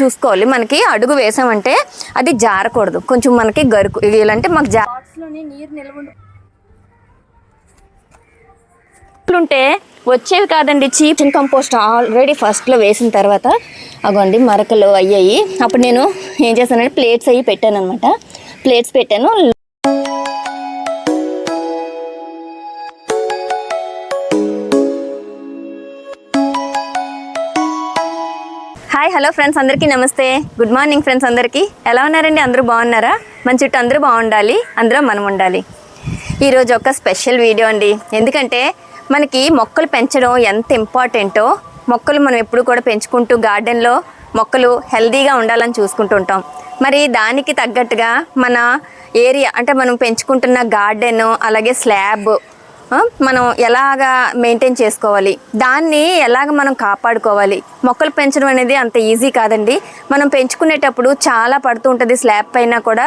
చూసుకోవాలి. మనకి అడుగు వేసామంటే అది జారకూడదు. కొంచెం మనకి గరుకు ఇలాంటి మాకు జా నీరు ఉంటే వచ్చేవి కాదండి చీప్ కంపోస్ట్ ఆల్రెడీ ఫస్ట్లో వేసిన తర్వాత అగోండి మరకలు అయ్యాయి. అప్పుడు నేను ఏం చేశానంటే ప్లేట్స్ అవి పెట్టాను అనమాట ప్లేట్స్ పెట్టాను. హలో ఫ్రెండ్స్ అందరికీ నమస్తే. గుడ్ మార్నింగ్ ఫ్రెండ్స్ అందరికీ. ఎలా ఉన్నారండి? అందరూ బాగున్నారా? మన చుట్టూ అందరూ బాగుండాలి. అందరూ మనం ఉండాలి. ఈరోజు ఒక స్పెషల్ వీడియో అండి. ఎందుకంటే మనకి మొక్కలు పెంచడం ఎంత ఇంపార్టెంటో మొక్కలు మనం ఎప్పుడు కూడా పెంచుకుంటూ గార్డెన్లో మొక్కలు హెల్దీగా ఉండాలని చూసుకుంటూ ఉంటాం మరి దానికి తగ్గట్టుగా మన ఏరియా అంటే మనం పెంచుకుంటున్న గార్డెన్ అలాగే స్లాబ్ మనం ఎలాగా మెయింటైన్ చేసుకోవాలి? దాన్ని ఎలాగ మనం కాపాడుకోవాలి? మొక్కలు పెంచడం అనేది అంత ఈజీ కాదండి. మనం పెంచుకునేటప్పుడు చాలా పడుతూ ఉంటుంది. స్లాబ్ పైన కూడా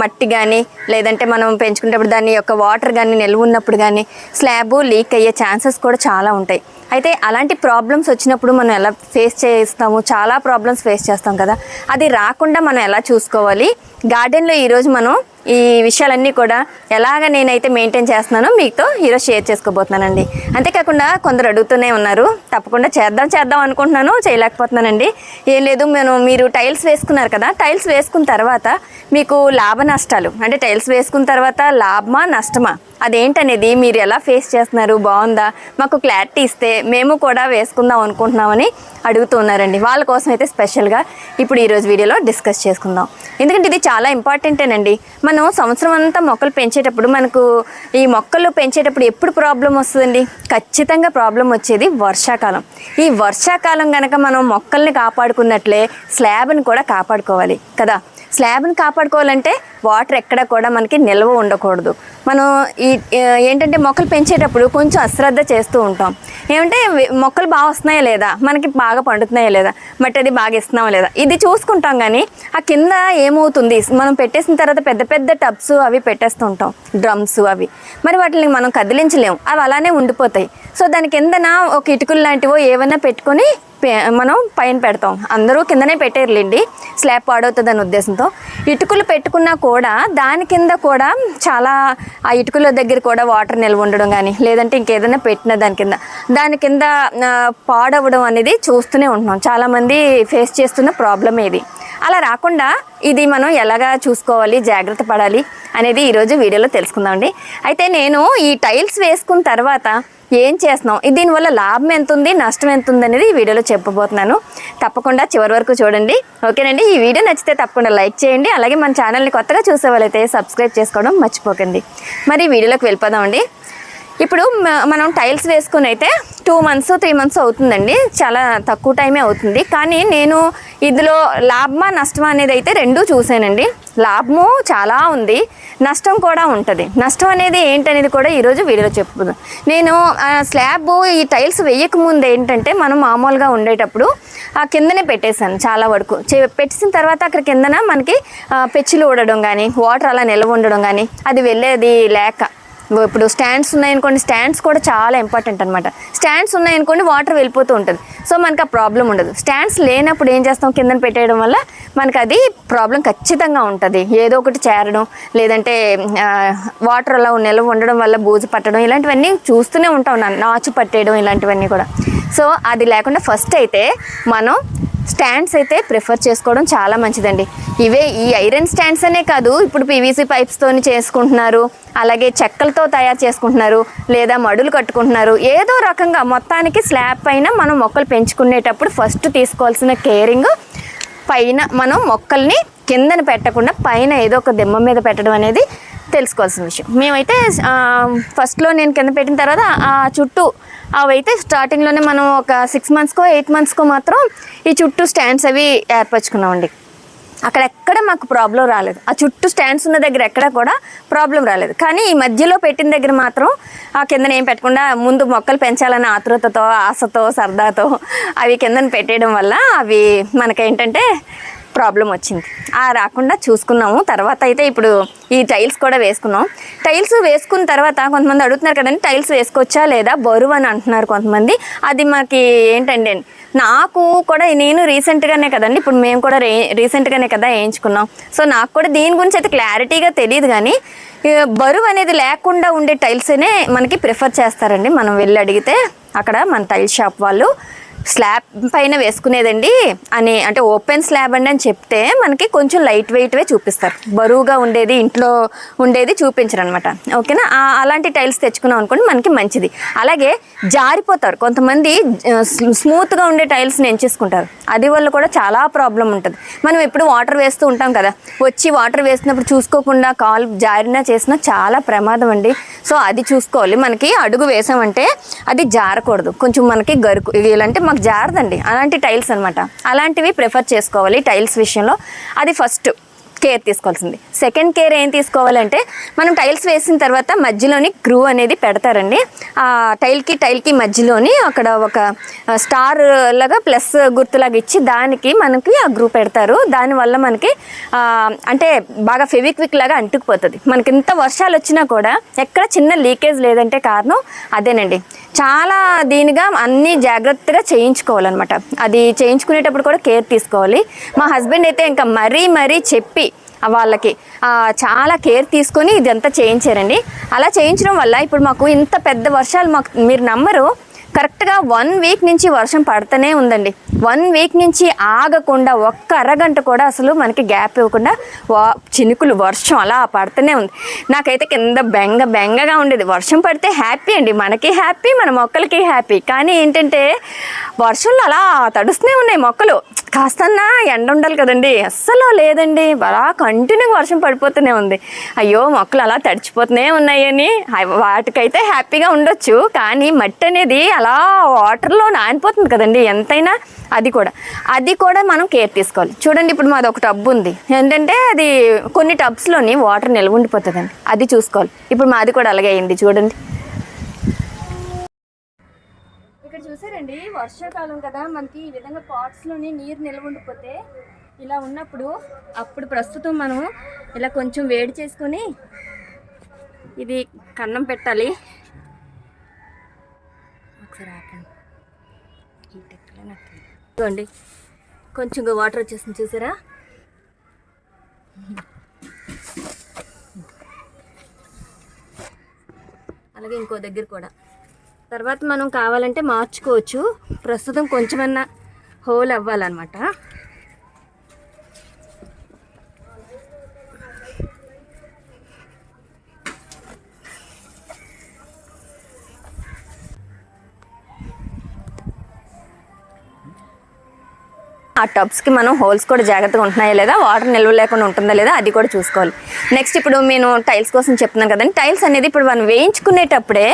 మట్టి కానీ లేదంటే మనం పెంచుకునేటప్పుడు దాని యొక్క వాటర్ కానీ నిల్వ ఉన్నప్పుడు కానీ స్లాబ్ లీక్ అయ్యే ఛాన్సెస్ కూడా చాలా ఉంటాయి. అయితే అలాంటి ప్రాబ్లమ్స్ వచ్చినప్పుడు మనం ఎలా ఫేస్ చేస్తాము? చాలా ప్రాబ్లమ్స్ ఫేస్ చేస్తాం కదా. అది రాకుండా మనం ఎలా చూసుకోవాలి? గార్డెన్లో ఈరోజు మనం ఈ విషయాలన్నీ కూడా ఎలాగ నేనైతే మెయింటైన్ చేస్తున్నానో మీతో ఈరోజు షేర్ చేసుకోబోతున్నానండి. అంతేకాకుండా కొందరు అడుగుతూనే ఉన్నారు తప్పకుండా చేద్దాం చేద్దాం అనుకుంటున్నాను చేయలేకపోతున్నానండి. ఏం లేదు నేను మీరు టైల్స్ వేసుకున్నారు కదా టైల్స్ వేసుకున్న తర్వాత మీకు లాభ నష్టాలు అంటే టైల్స్ వేసుకున్న తర్వాత లాభమా నష్టమా? అదేంటనేది మీరు ఎలా ఫేస్ చేస్తున్నారు? బాగుందా? మాకు క్లారిటీ ఇస్తే మేము కూడా వేసుకుందాం అనుకుంటున్నామని అడుగుతూ ఉన్నారండి వాళ్ళ కోసం అయితే స్పెషల్గా ఇప్పుడు ఈరోజు వీడియోలో డిస్కస్ చేసుకుందాం. ఎందుకంటే ఇది చాలా ఇంపార్టెంటేనండి మనం సంవత్సరం అంతా మొక్కలు పెంచేటప్పుడు మనకు ఈ మొక్కలు పెంచేటప్పుడు ఎప్పుడు ప్రాబ్లం వస్తుందండి? ఖచ్చితంగా ప్రాబ్లం వచ్చేది వర్షాకాలం. ఈ వర్షాకాలం కనుక మనం మొక్కల్ని కాపాడుకున్నట్లే స్లాబ్ని కూడా కాపాడుకోవాలి. కదా? స్లాబ్ని కాపాడుకోవాలంటే వాటర్ ఎక్కడ కూడా మనకి నిల్వ ఉండకూడదు. మనం ఈ ఏంటంటే మొక్కలు పెంచేటప్పుడు కొంచెం అశ్రద్ధ చేస్తూ ఉంటాం. ఏమంటే మొక్కలు బాగా వస్తున్నాయా లేదా? మనకి బాగా పండుతున్నాయా లేదా? మట్టి అది బాగా ఇస్తున్నావా లేదా? ఇది చూసుకుంటాం కానీ ఆ కింద ఏమవుతుంది? మనం పెట్టేసిన తర్వాత పెద్ద పెద్ద టబ్స్ అవి పెట్టేస్తూ ఉంటాం డ్రమ్స్ అవి. మరి వాటిని మనం కదిలించలేము అవి అలానే ఉండిపోతాయి. సో దాని కిందన ఒక ఇటుకలు లాంటివో ఏమైనా పెట్టుకొని పే- మనం పైన పెడతాం. అందరూ కిందనే పెట్టారులేండి. స్లాబ్ పాడవుతుంది అనే ఉద్దేశంతో. ఇటుకలు పెట్టుకున్నా కూడా దాని కింద కూడా చాలా ఆ ఇటుకల దగ్గర కూడా వాటర్ నిల్వ ఉండడం కానీ లేదంటే ఇంకేదైనా పెట్టిన దాని కింద. దాని కింద పాడవడం అనేది చూస్తూనే ఉంటున్నాం. చాలామంది ఫేస్ చేస్తున్న ప్రాబ్లం ఇది. అలా రాకుండా ఇది మనం ఎలాగా చూసుకోవాలి జాగ్రత్త పడాలి అనేది ఈరోజు వీడియోలో తెలుసుకుందామండి అయితే నేను ఈ టైల్స్ వేసుకున్న తర్వాత ఏం చేస్తున్నాం? దీనివల్ల లాభం ఎంత ఉంది నష్టం ఎంత ఉంది అనేది ఈ వీడియోలో చెప్పబోతున్నాను. తప్పకుండా చివరి వరకు చూడండి. ఓకేనండి? ఈ వీడియో నచ్చితే తప్పకుండా లైక్ చేయండి. అలాగే మన ఛానల్ని కొత్తగా చూసే వాళ్ళైతే సబ్స్క్రైబ్ చేసుకోవడం మర్చిపోకండి. మరి వీడియోలోకి వెళ్ళిపోదామండి ఇప్పుడు మనం టైల్స్ వేసుకుని అయితే టూ మంత్స్ త్రీ మంత్స్ అవుతుందండి. చాలా తక్కువ టైమే అవుతుంది. కానీ నేను ఇందులో లాభమా నష్టమా అనేది అయితే రెండూ చూసానండి. లాభము చాలా ఉంది. నష్టం కూడా ఉంటుంది. నష్టం అనేది ఏంటనేది కూడా ఈరోజు వీడియోలో చెప్పుకుందాం. నేను ఆ, స్లాబ్ ఈ టైల్స్ వేయకముందు ఏంటంటే మనం మామూలుగా ఉండేటప్పుడు ఆ కిందనే పెట్టేశాను చాలా వరకు. చే- పెట్టేసిన తర్వాత అక్కడ కిందన మనకి పెచ్చులు ఊడడం కానీ వాటర్ అలా నిల్వ ఉండడం కానీ అది వెళ్ళేది లేక. ఇప్పుడు స్టాండ్స్ ఉన్నాయనుకోండి స్టాండ్స్ కూడా చాలా ఇంపార్టెంట్ అనమాట స్టాండ్స్ ఉన్నాయనుకోండి వాటర్ వెళ్ళిపోతూ ఉంటుంది. సో మనకు ఆ ప్రాబ్లం ఉండదు. స్టాండ్స్ లేనప్పుడు ఏం చేస్తాం? కిందన పెట్టేయడం వల్ల మనకి అది ప్రాబ్లం ఖచ్చితంగా ఉంటుంది. ఏదో ఒకటి చేరడం లేదంటే వాటర్ అలా నిల్వ ఉండడం వల్ల బూజు పట్టడం ఇలాంటివన్నీ చూస్తూనే ఉంటాం. నాచు పట్టేయడం ఇలాంటివన్నీ కూడా. సో అది లేకుండా ఫస్ట్ అయితే మనం స్టాండ్స్ అయితే ప్రిఫర్ చేసుకోవడం చాలా మంచిదండి. ఇవే ఈ ఐరన్ స్టాండ్స్ అనే కాదు ఇప్పుడు పీవీసీ పైప్స్తో చేసుకుంటున్నారు. అలాగే చెక్కలు చెక్కలతో తయారు చేసుకుంటున్నారు లేదా మడులు కట్టుకుంటున్నారు. ఏదో రకంగా మొత్తానికి స్లాబ్ పైన మనం మొక్కలు పెంచుకునేటప్పుడు ఫస్ట్ తీసుకోవాల్సిన కేరింగ్ పైన మనం మొక్కల్ని కిందన పెట్టకుండా పైన ఏదో ఒక దిమ్మ మీద పెట్టడం అనేది తెలుసుకోవాల్సిన విషయం. మేమైతే ఫస్ట్లో నేను కింద పెట్టిన తర్వాత ఆ చుట్టూ అవైతే స్టార్టింగ్లోనే మనం ఒక సిక్స్ మంత్స్కో ఎయిట్ మంత్స్కో మాత్రం ఈ చుట్టూ స్టాండ్స్ అవి ఏర్పరచుకున్నామండి. అక్కడెక్కడ మాకు ప్రాబ్లం రాలేదు. ఆ చుట్టూ స్టాండ్స్ ఉన్న దగ్గర ఎక్కడ కూడా ప్రాబ్లం రాలేదు. కానీ ఈ మధ్యలో పెట్టిన దగ్గర మాత్రం ఆ కిందన ఏం పెట్టకుండా ముందు మొక్కలు పెంచాలన్న ఆతృతతో ఆశతో సరదాతో అవి కిందన పెట్టేయడం వల్ల అవి మనకేంటంటే ప్రాబ్లం వచ్చింది. ఆ రాకుండా చూసుకున్నాము. తర్వాత అయితే ఇప్పుడు ఈ టైల్స్ కూడా వేసుకున్నాం. టైల్స్ వేసుకున్న తర్వాత కొంతమంది అడుగుతున్నారు కదండి టైల్స్ వేసుకోవచ్చా లేదా బరువు అని అంటున్నారు కొంతమంది. అది మాకు ఏంటండి నాకు కూడా నేను రీసెంట్గానే కదండి ఇప్పుడు మేము కూడా రే రీసెంట్గానే కదా వేయించుకున్నాం. సో నాకు కూడా దీని గురించి అయితే క్లారిటీగా తెలియదు కానీ బరువు అనేది లేకుండా ఉండే టైల్స్నే మనకి ప్రిఫర్ చేస్తారండి. మనం వెళ్ళి అడిగితే అక్కడ మన టైల్ షాప్ వాళ్ళు స్లాబ్ పైన వేసుకునేదండి అని అంటే ఓపెన్ స్లాబ్ అండి అని చెప్తే మనకి కొంచెం లైట్ వెయిట్వే చూపిస్తారు. బరువుగా ఉండేది ఇంట్లో ఉండేది చూపించరు అనమాట ఓకేనా అలాంటి టైల్స్ తెచ్చుకున్నాం అనుకోండి మనకి మంచిది. అలాగే జారిపోతారు. కొంతమంది స్మూత్గా ఉండే టైల్స్ని ఎంచేసుకుంటారు. అది వల్ల కూడా చాలా ప్రాబ్లం ఉంటుంది. మనం ఎప్పుడు వాటర్ వేస్తూ ఉంటాం కదా. వచ్చి వాటర్ వేసినప్పుడు చూసుకోకుండా కాలు జారినా చేసినా చాలా ప్రమాదం అండి. సో అది చూసుకోవాలి. మనకి అడుగు వేసామంటే అది జారకూడదు. కొంచెం మనకి గరుకు ఇలాంటి మాకు జారదండి. అలాంటి టైల్స్ అనమాట అలాంటివి ప్రిఫర్ చేసుకోవాలి టైల్స్ విషయంలో. అది ఫస్ట్. కేర్ తీసుకోవాల్సింది. సెకండ్ కేర్ ఏం తీసుకోవాలంటే మనం టైల్స్ వేసిన తర్వాత మధ్యలోని గ్రూ అనేది పెడతారండి. ఆ టైల్కి టైల్కి మధ్యలోని అక్కడ ఒక స్టార్ లాగా ప్లస్ గుర్తులాగా ఇచ్చి దానికి మనకి ఆ గ్రూ పెడతారు. దానివల్ల మనకి అంటే బాగా ఫెవిక్విక్ లాగా అంటుకుపోతుంది. మనకి ఇంత వర్షాలు వచ్చినా కూడా ఎక్కడ చిన్న లీకేజ్ లేదంటే కారణం అదేనండి. చాలా దీనిగా అన్ని జాగ్రత్తగా చేయించుకోవాలన్నమాట. అది చేయించుకునేటప్పుడు కూడా కేర్ తీసుకోవాలి. మా హస్బెండ్ అయితే ఇంకా మరీ మరీ చెప్పి వాళ్ళకి చాలా కేర్ తీసుకొని ఇదంతా చేయించారండి. అలా చేయించడం వల్ల ఇప్పుడు మాకు ఇంత పెద్ద వర్షాలు మాకు మీరు నమ్మరు కరెక్ట్గా వన్ వీక్ నుంచి వర్షం పడుతూనే ఉందండి. వన్ వీక్ నుంచి ఆగకుండా ఒక్క అరగంట కూడా అసలు మనకి గ్యాప్ ఇవ్వకుండా వా చినుకులు వర్షం అలా పడుతూనే ఉంది. నాకైతే కింద బెంగ బెంగగా ఉండేది. వర్షం పడితే హ్యాపీ అండి. మనకి హ్యాపీ మన మొక్కలకి హ్యాపీ. కానీ ఏంటంటే వర్షంలో అలా తడుస్తూనే ఉన్నాయి మొక్కలు. కాస్తన్నా ఎండ ఉండాలి కదండి. అస్సలు లేదండి. అలా కంటిన్యూగా వర్షం పడిపోతూనే ఉంది. అయ్యో మొక్కలు అలా తడిచిపోతూనే ఉన్నాయని. వాటికైతే హ్యాపీగా ఉండొచ్చు. కానీ మట్టి అనేది అలా వాటర్లో నానిపోతుంది కదండి. ఎంతైనా అది కూడా. అది కూడా మనం కేర్ తీసుకోవాలి. చూడండి ఇప్పుడు మాది ఒక టబ్ ఉంది. ఏంటంటే అది కొన్ని టబ్స్లోని వాటర్ నిల్వ ఉండిపోతుందండి. అది చూసుకోవాలి. ఇప్పుడు మాది కూడా అలాగే అయింది. చూడండి. సరే అండి వర్షాకాలం కదా మనకి ఈ విధంగా పాట్స్లోనే నీరు నిల్వ ఉండిపోతే ఇలా ఉన్నప్పుడు అప్పుడు ప్రస్తుతం మనం ఇలా కొంచెం వేడి చేసుకొని ఇది కన్నం పెట్టాలి. ఒకసారి ఆపండి హీట్ ఇదిగోండి. కొంచెం వాటర్ వచ్చేసింది చూసారా? అలాగే ఇంకో దగ్గర కూడా. తర్వాత మనం కావాలంటే మార్చుకోవచ్చు. ప్రస్తుతం కొంచెమన్నా హోల్ అవ్వాలన్నమాట. ఆ టబ్స్కి మనం హోల్స్ కూడా జాగ్రత్తగా ఉంటున్నాయా లేదా? వాటర్ నిల్వ లేకుండా ఉంటుందా లేదా? అది కూడా చూసుకోవాలి. నెక్స్ట్ ఇప్పుడు నేను టైల్స్ కోసం చెప్తున్నాను కదండి. టైల్స్ అనేది ఇప్పుడు మనం వేయించుకునేటప్పుడే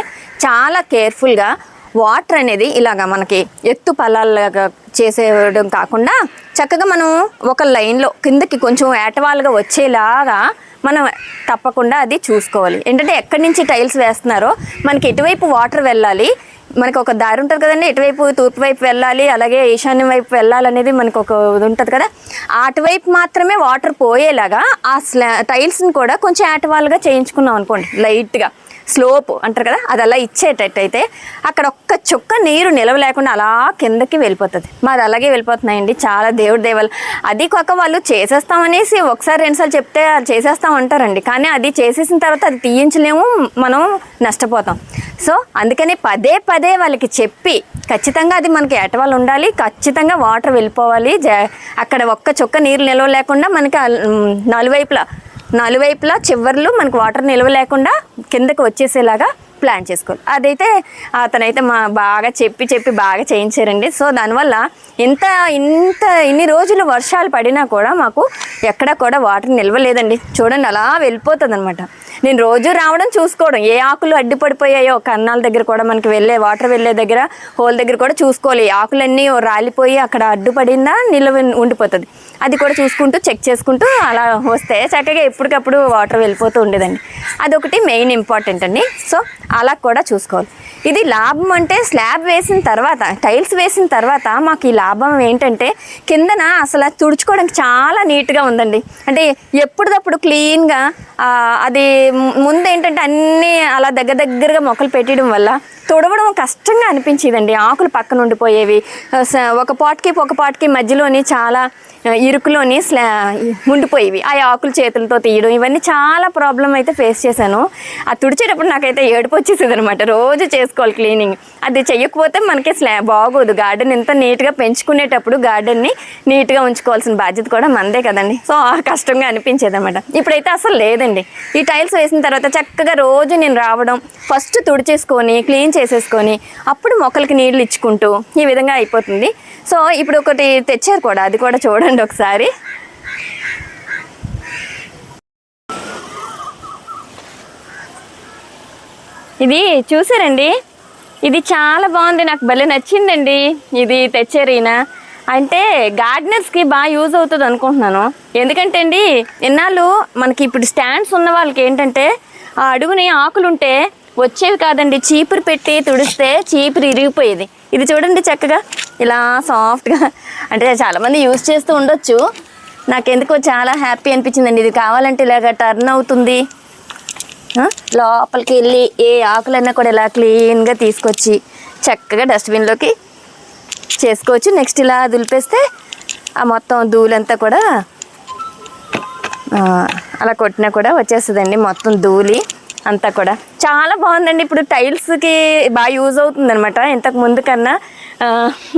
చాలా కేర్ఫుల్గా వాటర్ అనేది ఇలాగా మనకి ఎత్తు పలాలుగా చేసేయడం కాకుండా చక్కగా మనం ఒక లైన్లో కిందకి కొంచెం ఏటవాలుగా వచ్చేలాగా మనం తప్పకుండా అది చూసుకోవాలి. ఏంటంటే ఎక్కడి నుంచి టైల్స్ వేస్తున్నారో మనకి ఎటువైపు వాటర్ వెళ్ళాలి మనకి ఒక దారి ఉంటుంది కదండి. ఇటువైపు తూర్పు వైపు వెళ్ళాలి అలాగే ఈశాన్యం వైపు వెళ్ళాలనేది మనకు ఒక ఇది ఉంటుంది కదా. అటువైపు మాత్రమే వాటర్ పోయేలాగా ఆ స్లా టైల్స్ని కూడా కొంచెం ఏటవాలుగా చేయించుకున్నాం అనుకోండి లైట్గా. స్లోప్ అంటారు కదా అది అలా ఇచ్చేటట్టయితే అక్కడ ఒక్క చుక్క నీరు నిలవ లేకుండా అలా కిందకి వెళ్ళిపోతుంది. మాది అలాగే వెళ్ళిపోతున్నాయండి చాలా దేవుడి దేవాలు. అది కాక వాళ్ళు చేసేస్తామనేసి ఒకసారి రెండుసార్లు చెప్తే అది చేసేస్తాం అంటారండి. కానీ అది చేసేసిన తర్వాత అది తీయించలేము మనం నష్టపోతాం. సో అందుకని పదే పదే వాళ్ళకి చెప్పి ఖచ్చితంగా అది మనకి ఎటవాళ్ళు ఉండాలి ఖచ్చితంగా వాటర్ వెళ్ళిపోవాలి. అక్కడ ఒక్క చుక్క నీరు నిలవ లేకుండా మనకి నలువైపులా నలువైపులా చివర్లు మనకు వాటర్ నిల్వ లేకుండా కిందకి వచ్చేసేలాగా ప్లాన్ చేసుకోవాలి. అదైతే అతనైతే మా బాగా చెప్పి చెప్పి బాగా చేయించారండి. సో దానివల్ల ఇంత ఇంత ఇన్ని రోజులు వర్షాలు పడినా కూడా మాకు ఎక్కడ కూడా వాటర్ నిల్వలేదండి చూడండి అలా వెళ్ళిపోతుంది అనమాట నేను రోజు రావడం చూసుకోవడం ఏ ఆకులు అడ్డుపడిపోయాయో కన్నాల దగ్గర కూడా మనకి వెళ్ళే వాటర్ వెళ్ళే దగ్గర హోల్ దగ్గర కూడా చూసుకోవాలి. ఆకులన్నీ రాలిపోయి అక్కడ అడ్డుపడిందా నిల్వ ఉండిపోతుంది. అది కూడా చూసుకుంటూ చెక్ చేసుకుంటూ అలా వస్తే చక్కగా ఎప్పటికప్పుడు వాటర్ వెళ్ళిపోతూ ఉండేదండి. అదొకటి మెయిన్ ఇంపార్టెంట్ అండి. సో అలా కూడా చూసుకోవాలి. ఇది లాభం అంటే స్లాబ్ వేసిన తర్వాత టైల్స్ వేసిన తర్వాత మాకు ఈ లాభం ఏంటంటే కిందన అసలు తుడుచుకోవడానికి చాలా నీట్గా ఉందండి. అంటే ఎప్పటికప్పుడు క్లీన్గా అది ముందు ఏంటంటే అన్నీ అలా దగ్గర దగ్గరగా మొక్కలు పెట్టడం వల్ల తుడవడం కష్టంగా అనిపించేదండి. ఆకులు పక్కన ఉండిపోయేవి. ఒక పాట్కి ఒక పాట్కి మధ్యలోని చాలా ఇరుకులోని స్లా ఉండిపోయేవి ఆ ఆకులు చేతులతో తీయడం ఇవన్నీ చాలా ప్రాబ్లం అయితే ఫేస్ చేశాను. ఆ తుడిచేటప్పుడు నాకైతే ఏడుపు వచ్చేసేది అనమాట రోజు చేసుకోవాలి క్లీనింగ్. అది చెయ్యకపోతే మనకి స్లా బాగోదు. గార్డెన్ ఎంత నీట్గా పెంచుకునేటప్పుడు గార్డెన్ని నీట్గా ఉంచుకోవాల్సిన బాధ్యత కూడా మనదే కదండి. సో ఆ కష్టంగా అనిపించేది అనమాట ఇప్పుడైతే అసలు లేదండి. ఈ టైల్స్ వేసిన తర్వాత చక్కగా రోజు నేను రావడం ఫస్ట్ తుడిచేసుకొని క్లీన్ చేసేసుకొని అప్పుడు మొక్కలకి నీళ్ళు ఇచ్చుకుంటూ ఈ విధంగా అయిపోతుంది. సో ఇప్పుడు ఒకటి తెచ్చారు కూడా అది కూడా చూడండి. ఒకసారి. ఇది చూసారండి? ఇది చాలా బాగుంది. నాకు భలే నచ్చిందండి ఇది తెచ్చారు ఈయన అంటే గార్డెనర్స్కి బాగా యూజ్ అవుతుంది అనుకుంటున్నాను. ఎందుకంటే అండి ఇన్నాళ్ళు మనకి ఇప్పుడు స్టాండ్స్ ఉన్న వాళ్ళకి ఏంటంటే ఆ అడుగుని ఆకులుంటే వచ్చేవి కాదండి. చీపురు పెట్టి తుడిస్తే చీపురు ఇరిగిపోయేది. ఇది చూడండి చక్కగా. ఇలా సాఫ్ట్గా అంటే చాలామంది యూజ్ చేస్తూ ఉండొచ్చు. నాకెందుకో చాలా హ్యాపీ అనిపించిందండి. ఇది కావాలంటే ఇలాగ టర్న్ అవుతుంది. లోపలికి వెళ్ళి ఏ ఆకులైనా కూడా ఇలా క్లీన్గా తీసుకొచ్చి చక్కగా డస్ట్బిన్లోకి చేసుకోవచ్చు. నెక్స్ట్ ఇలా దులిపేస్తే ఆ మొత్తం ధూళంతా కూడా అలా కొట్టినా కూడా వచ్చేస్తుందండి. మొత్తం ధూళి. అంతా కూడా. చాలా బాగుందండి. ఇప్పుడు టైల్స్కి బాగా యూజ్ అవుతుంది అనమాట ఇంతకు ముందు కన్నా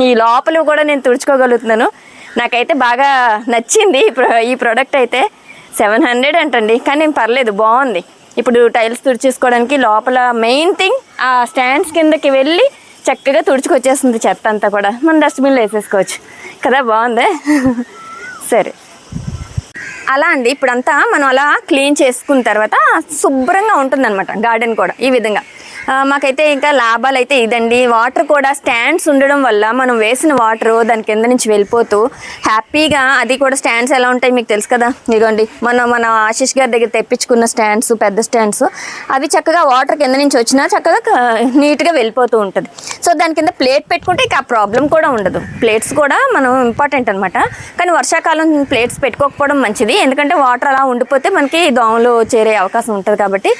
ఈ లోపల కూడా నేను తుడుచుకోగలుగుతున్నాను. నాకైతే బాగా నచ్చింది ఈ ప్రో- ఈ ప్రోడక్ట్ అయితే. సెవెన్ హండ్రెడ్ అంటండి. కానీ పర్లేదు బాగుంది. ఇప్పుడు టైల్స్ తుడిచేసుకోవడానికి లోపల మెయిన్ థింగ్ ఆ స్టాండ్స్ కిందకి వెళ్ళి చక్కగా తుడుచుకొచ్చేస్తుంది చెత్త అంతా కూడా. మనం డస్ట్బిన్లో వేసేసుకోవచ్చు. కదా బాగుందే? సరే. అలా అండి. ఇప్పుడంతా మనం అలా క్లీన్ చేసుకున్న తర్వాత శుభ్రంగా ఉంటుందన్నమాట గార్డెన్ కూడా ఈ విధంగా. మాకైతే ఇంకా లాభాలు అయితే ఇదండి. వాటర్ కూడా స్టాండ్స్ ఉండడం వల్ల మనం వేసిన వాటర్ దాని కింద నుంచి వెళ్ళిపోతూ హ్యాపీగా అది కూడా స్టాండ్స్ ఎలా ఉంటాయి మీకు తెలుసు కదా? ఇదిగోండి. మనం మన ఆశీష్ గారి దగ్గర తెప్పించుకున్న స్టాండ్స్ పెద్ద స్టాండ్స్ అవి చక్కగా వాటర్ కింద నుంచి వచ్చినా చక్కగా నీట్గా వెళ్ళిపోతూ ఉంటుంది. సో దాని కింద ప్లేట్ పెట్టుకుంటే ఇక ఆ ప్రాబ్లం కూడా ఉండదు. ప్లేట్స్ కూడా మనం ఇంపార్టెంట్ అనమాట కానీ వర్షాకాలం ప్లేట్స్ పెట్టుకోకపోవడం మంచిది. ఎందుకంటే వాటర్ అలా ఉండిపోతే మనకి దోమలు చేరే అవకాశం ఉంటుంది కాబట్టి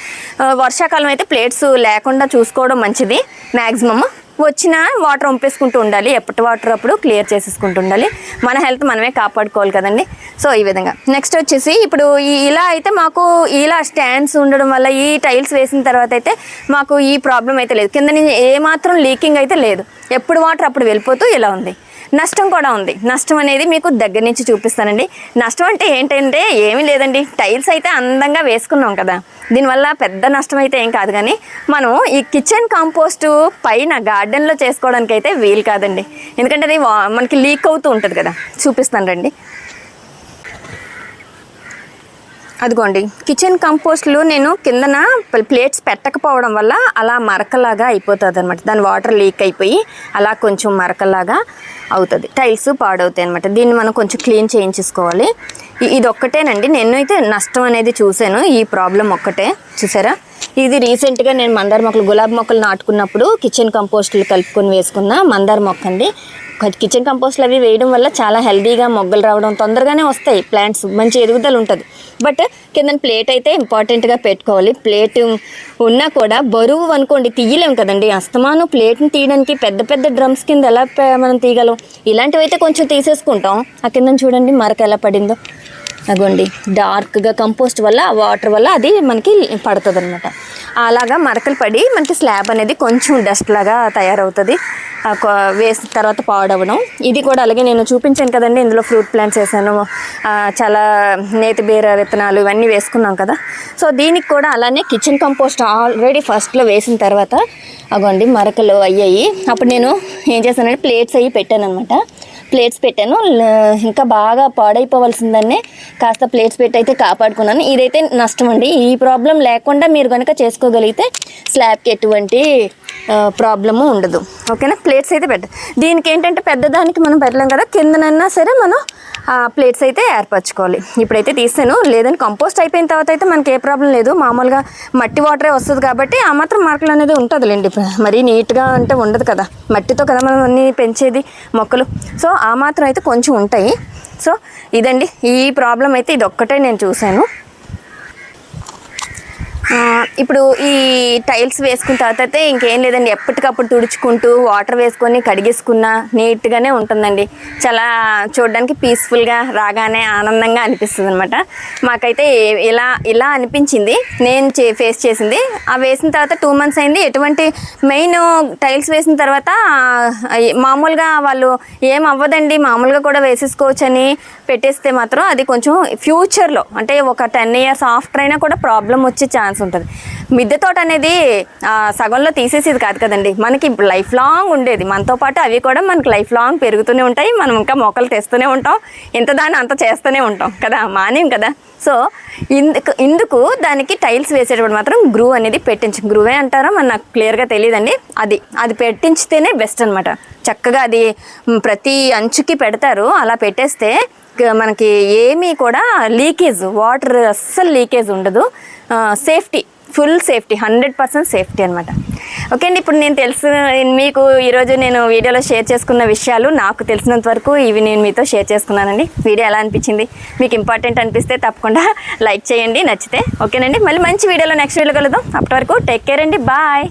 వర్షాకాలం అయితే ప్లేట్స్ లేకుండా చూసుకోవడం మంచిది. మ్యాక్సిమమ్ వచ్చిన వాటర్ వంపేసుకుంటూ ఉండాలి. ఎప్పటి వాటర్ అప్పుడు క్లియర్ చేసేసుకుంటూ ఉండాలి. మన హెల్త్ మనమే కాపాడుకోవాలి కదండి. సో ఈ విధంగా. నెక్స్ట్ వచ్చేసి ఇప్పుడు ఇలా అయితే మాకు ఇలా స్టాండ్స్ ఉండడం వల్ల ఈ టైల్స్ వేసిన తర్వాత అయితే మాకు ఈ ప్రాబ్లం అయితే లేదు. కింద నుంచి ఏమాత్రం లీకింగ్ అయితే లేదు. ఎప్పుడు వాటర్ అప్పుడు వెళ్ళిపోతూ ఇలా ఉంది. నష్టం కూడా ఉంది. నష్టం అనేది మీకు దగ్గర నుంచి చూపిస్తానండి. నష్టం అంటే ఏంటంటే ఏమీ లేదండి. టైల్స్ అయితే అందంగా వేసుకున్నాం కదా. దీనివల్ల పెద్ద నష్టం అయితే ఏం కాదు కానీ మనం ఈ కిచెన్ కాంపోస్ట్ పైన గార్డెన్లో చేసుకోవడానికి అయితే వీలు కాదండి. ఎందుకంటే అది వా- మనకి లీక్ అవుతూ ఉంటుంది కదా. చూపిస్తాను రండి. అదిగోండి కిచెన్ కంపోస్ట్లో నేను కిందన ప్లేట్స్ పెట్టకపోవడం వల్ల అలా మరకలాగా అయిపోతుంది అనమాట దాని వాటర్ లీక్ అయిపోయి అలా కొంచెం మరకలాగా అవుతుంది. టైల్స్ పాడవుతాయి అనమాట దీన్ని మనం కొంచెం క్లీన్ చేయించేసుకోవాలి. ఇది ఒక్కటేనండి నేను అయితే నష్టం అనేది చూశాను. ఈ ప్రాబ్లం ఒక్కటే. చూసారా? ఇది రీసెంట్గా నేను మందార మొక్కలు గులాబీ మొక్కలు నాటుకున్నప్పుడు కిచెన్ కంపోస్ట్లు కలుపుకొని వేసుకున్న మందార మొక్క అండి. కిచెన్ కంపోస్ట్లు అవి వేయడం వల్ల చాలా హెల్దీగా మొగ్గలు రావడం తొందరగానే వస్తాయి. ప్లాంట్స్ మంచి ఎదుగుదల ఉంటుంది. బట్ కింద ప్లేట్ అయితే ఇంపార్టెంట్గా పెట్టుకోవాలి. ప్లేట్ ఉన్నా కూడా బరువు అనుకోండి తీయలేం కదండి. అస్తమానం ప్లేట్ని తీయడానికి పెద్ద పెద్ద డ్రమ్స్ కింద ఎలా మనం తీయగలం? ఇలాంటివి అయితే కొంచెం తీసేసుకుంటాం. ఆ కింద చూడండి మరక ఎలా పడిందో. అగోండి డార్క్గా కంపోస్ట్ వల్ల వాటర్ వల్ల అది మనకి పడుతుంది అనమాట అలాగా మరకలు పడి మనకి స్లాబ్ అనేది కొంచెం డస్ట్ లాగా తయారవుతుంది. వేసిన తర్వాత పాడవడం. ఇది కూడా అలాగే నేను చూపించాను కదండి ఇందులో ఫ్రూట్ ప్లాంట్స్ వేసాను. చాలా నేతి బీర విత్తనాలు ఇవన్నీ వేసుకున్నాం కదా. సో దీనికి కూడా అలానే కిచెన్ కంపోస్ట్ ఆల్రెడీ ఫస్ట్లో వేసిన తర్వాత అగోండి మరకలు అయ్యాయి. అప్పుడు నేను ఏం చేశానంటే ప్లేట్స్ అవి పెట్టాను అనమాట ప్లేట్స్ పెట్టాను. ఇంకా బాగా పాడైపోవలసిందనే కాస్త ప్లేట్స్ పెట్టి అయితే కాపాడుకున్నాను. ఇదైతే నష్టం అండి ఈ ప్రాబ్లం లేకుండా మీరు కనుక చేసుకోగలిగితే స్లాబ్కి ఎటువంటి ప్రాబ్లము ఉండదు. ఓకేనా? ప్లేట్స్ అయితే పెద్ద దీనికి ఏంటంటే పెద్దదానికి మనం పెట్టలేం కదా కిందనన్నా సరే మనం ఆ ప్లేట్స్ అయితే ఏర్పరచుకోవాలి ఇప్పుడైతే తీసాను లేదని కంపోస్ట్ అయిపోయిన తర్వాత అయితే మనకి ఏ ప్రాబ్లం లేదు. మామూలుగా మట్టి వాటరే వస్తుంది కాబట్టి ఆ మాత్రం మార్కులు అనేది ఉంటుందిలేండి. మరీ నీట్గా అంటే ఉండదు కదా. మట్టితో కదా మనం అన్నీ పెంచేది మొక్కలు. సో ఆ మాత్రం అయితే కొంచెం ఉంటాయి. సో ఇదండి. ఈ ప్రాబ్లం అయితే ఇది ఒక్కటే నేను చూశాను. ఇప్పుడు ఈ టైల్స్ వేసుకున్న తర్వాత అయితే ఇంకేం లేదండి. ఎప్పటికప్పుడు తుడుచుకుంటూ వాటర్ వేసుకొని కడిగేసుకున్నా నీట్గానే ఉంటుందండి. చాలా చూడడానికి పీస్ఫుల్గా రాగానే ఆనందంగా అనిపిస్తుంది అనమాట మాకైతే ఇలా ఇలా అనిపించింది. నేను చే ఫేస్ చేసింది. ఆ వేసిన తర్వాత టూ మంత్స్ అయింది. ఎటువంటి మెయిన్ టైల్స్ వేసిన తర్వాత మామూలుగా వాళ్ళు ఏం అవ్వదండి. మామూలుగా కూడా వేసేసుకోవచ్చని పెట్టేస్తే మాత్రం అది కొంచెం ఫ్యూచర్లో అంటే ఒక టెన్ ఇయర్స్ ఆఫ్టర్ అయినా కూడా ప్రాబ్లం వచ్చే ఛాన్స్ ఉంటుంది. మిద్దె తోట అనేది సగంలో తీసేసేది కాదు కదండి. మనకి లైఫ్ లాంగ్ ఉండేది. మనతో పాటు అవి కూడా మనకి లైఫ్ లాంగ్ పెరుగుతూనే ఉంటాయి. మనం ఇంకా మొక్కలు తెస్తూనే ఉంటాం. ఇంత దాన్ని అంత చేస్తూనే ఉంటాం. కదా? మానేం కదా? సో ఇందుకు ఇందుకు దానికి టైల్స్ వేసేటప్పుడు మాత్రం గ్రూ అనేది పెట్టించు. గ్రూవే అంటారా మన నాకు క్లియర్గా తెలియదండి. అది అది పెట్టించితేనే బెస్ట్ అనమాట చక్కగా అది ప్రతి అంచుకి పెడతారు. అలా పెట్టేస్తే మనకి ఏమీ కూడా లీకేజ్ వాటర్ అస్సలు లీకేజ్ ఉండదు. Safety full safety hundred percent safety అనమాట ఓకే అండి ఇప్పుడు నేను తెలుసు మీకు ఈరోజు నేను వీడియోలో షేర్ చేసుకున్న విషయాలు నాకు తెలిసినంత వరకు ఇవి నేను మీతో షేర్ చేసుకున్నానండి. వీడియో ఎలా అనిపించింది? మీకు ఇంపార్టెంట్ అనిపిస్తే తప్పకుండా లైక్ చేయండి నచ్చితే. ఓకేనండి మళ్ళీ మంచి వీడియోలో నెక్స్ట్ వీడియో కలుద్దాం. అప్పటి వరకు టేక్ కేర్ అండి బాయ్.